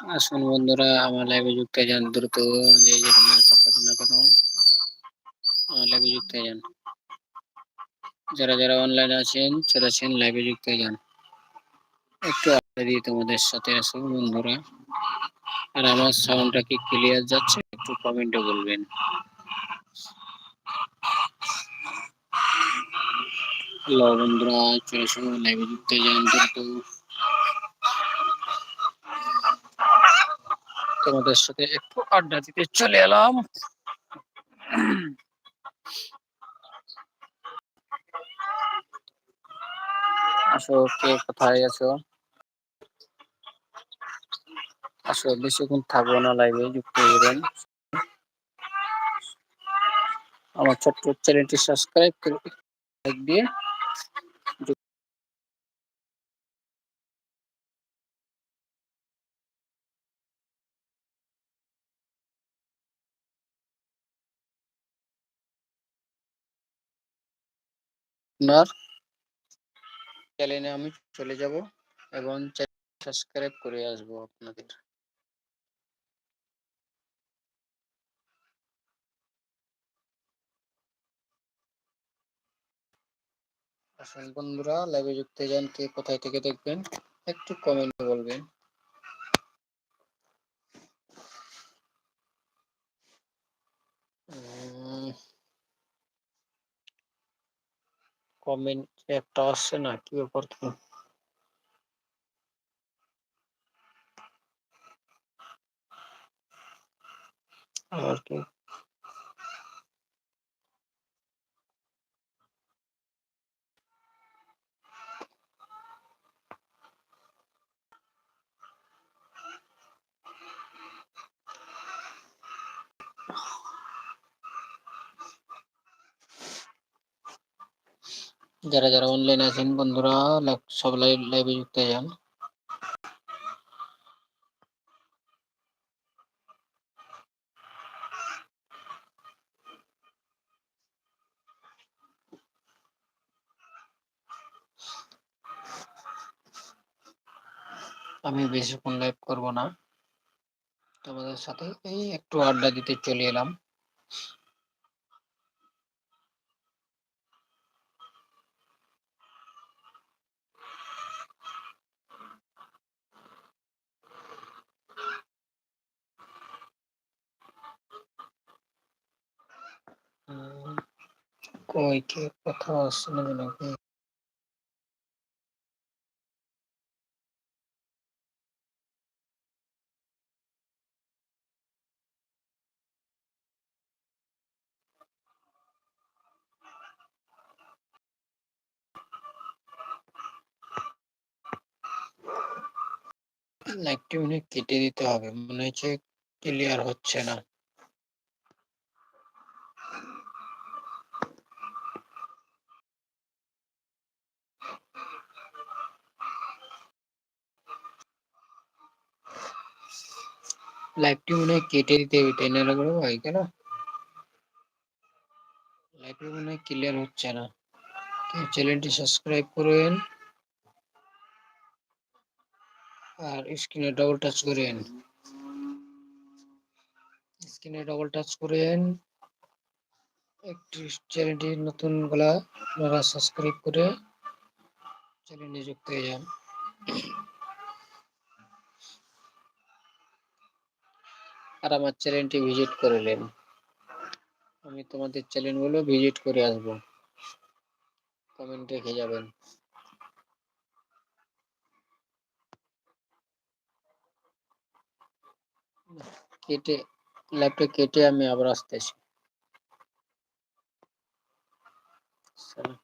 আসুন বন্ধুরা, আমার লাইভে যুক্ত যান দ্রুত, যে যেখানে না কেন। আমার লাইভে যুক্ত যান। যারা যারা অনলাইনে আছেন চলে আছেন লাইভে যুক্ত যান। একটু আড্ডা দিয়ে তোমাদের সাথে আসুন বন্ধুরা। আর আমার সাউন্ডটা কি ক্লিয়ার যাচ্ছে? একটু কমেন্টে বলবেন। হ্যালো বন্ধুরা, চলে আসুন লাইভে যুক্ত যান দ্রুত। তোমাদের সাথে একটু আড্ডা দিতে চলে এলাম। আসো, কে কোথায় আছো? আসো, বেশিক্ষণ থাকব না লাইভে যুক্ত হবেন আমার ছোট্ট চ্যানেলটি সাবস্ক্রাইব করে দিয়ে আপনার চ্যানেলে আমি চলে যাব এবং সাবস্ক্রাইব করে আসব আপনাদের। আসুন বন্ধুরা লাইভে যুক্ত যান, কে কোথায় থেকে দেখবেন, একটু কমেন্টে বলবেন। কমেন্ট একটা আসছে না কি ব্যাপার কি আর কি? যারা যারা অনলাইন আছেন বন্ধুরা সব লাইভ লাইভে যুক্ত যান। আমি বেশিক্ষণ লাইভ করব না। তোমাদের সাথে এই একটু আড্ডা দিতে চলে এলাম। কই কথা শুনবে নাকি মিনিট কেটে দিতে হবে। মনে হচ্ছে ক্লিয়ার হচ্ছে না। লাইভটি মনে হয় কেটে দিতে হবে তাই না করে ভাই কেন? লাইভটি মনে হয় ক্লিয়ার হচ্ছে না। চ্যানেলটি সাবস্ক্রাইব করেন। আর স্ক্রিনে ডবল টাচ করেন। স্ক্রিনে ডবল টাচ করেন। একটি চ্যানেলটি নতুনগুলা, আপনারা সাবস্ক্রাইব করে চ্যানেলে যুক্ত হয়ে যান। আর আমার চ্যানেলটি ভিজিট করলেন আমি তোমাদের চ্যানেলগুলো ভিজিট করে আসব। কমেন্ট রেখে যাবেন। কেটে ল্যাপটপ কেটে আমি আবার আসতেছি। সালাম।